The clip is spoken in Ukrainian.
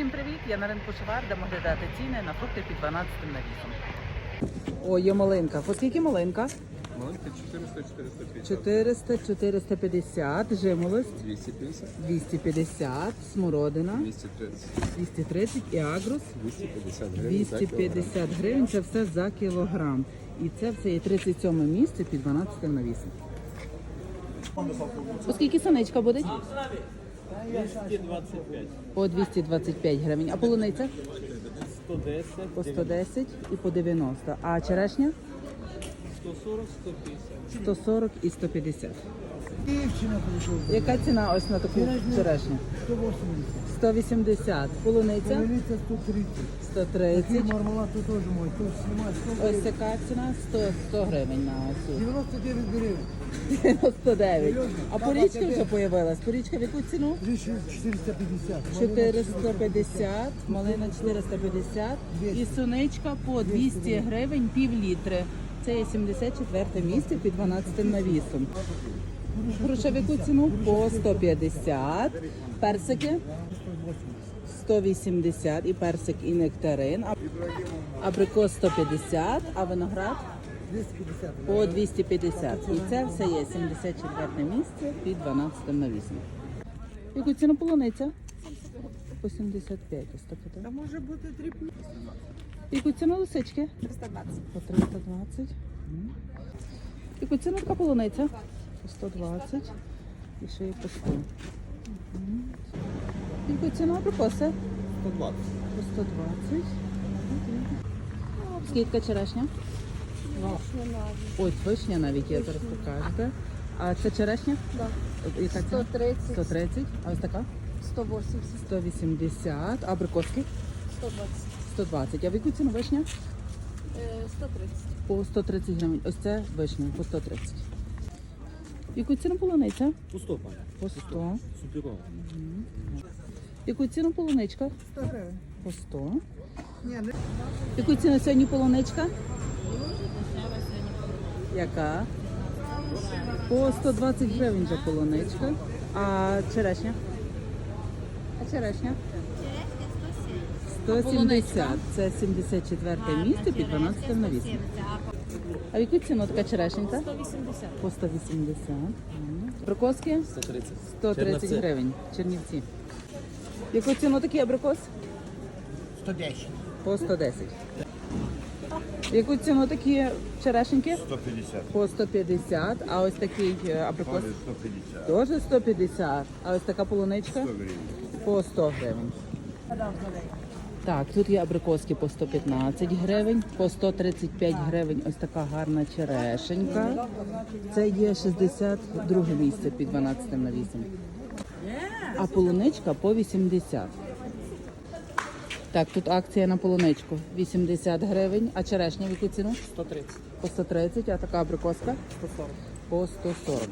Всім привіт! Я на ринку Шовар, де можна дати ціни на фрукти під 12 навісом. О, є малинка. По скільки малинка? Маленька 400 450 400, 450, жимолость 250 250, смородина 230 230 і агрус 250 гривень за кілограм. 250 гривень. Це все за кілограм. І це все є 37 місце під 12 навісом. Оскільки саничка буде? 225, По 225 гривень. А полуниця? 110, По 110 і по 90. А черешня? 140, 150. 140 і 150. Дівчина прийшов. Яка ціна ось на таку черешню? 180. 180. Полуниця? Половиця 130. 130. Такий мармелад тут теж мой. Тут знімає 100 Ось така ціна 100, 100 гривень на цю. 99 гривень. 99. А порічка вже появилась. Порічка в яку ціну? 450. 450, малина 450 і суничка по 200 гривень пів літри. Це є 74 місце під 12 навісом. Груша ціну? По 150. Персики 180 і персик, і нектарин. Абрикос 150, а виноград по 250. І це все є 74 місце під 12 навісом. Яку ціну полуниця? По 75 ось таке, так? А може бути три Яку ціну лисички? 320. По 320. Мгм. Яку ціну така полуниця? По 120. І ще є по 100. Мгм. Яку ціну 120 По 120. Скільки черешня? Ой, вишня навіть є, зараз покажете. А це черешня? Яка ціна? 130, 130. А ось така? 180, 180. А абрикоски? 120, 120. А в яку ціну вишня? е, 130, По 130 гривень. Ось це вишня по 130. Яку ціну полуниця? По 100, пане. По 100. Суперово. Яку ціну полуничка? 100 гривень. По 100. Ні, не Яку ціну сьогодні полуничка? Яка? По 120 гривень вже полуничка. А черешня? А черешня? 170. Це 74 місце під 12 навісом. А в яку ціну така черешенька? 180. По 180. Абрикоски? 130. 130 Чернівці. гривень. Чернівці. В Яку ціну такий абрикос? 110. По 110. В Яку ціну такі черешеньки? 150. По 150. А ось такий е, абрикос? 150. Теж 150. А ось така полуничка? 100 гривень. По 100 гривень. Так, тут є абрикоски по 115 гривень, по 135 гривень ось така гарна черешенька. Це є 62 місце під 12 навісом. А полуничка по 80. Так, тут акція на полуничку 80 гривень, а черешня в яку ціну? 130. По 130, а така абрикоска 140. по 140.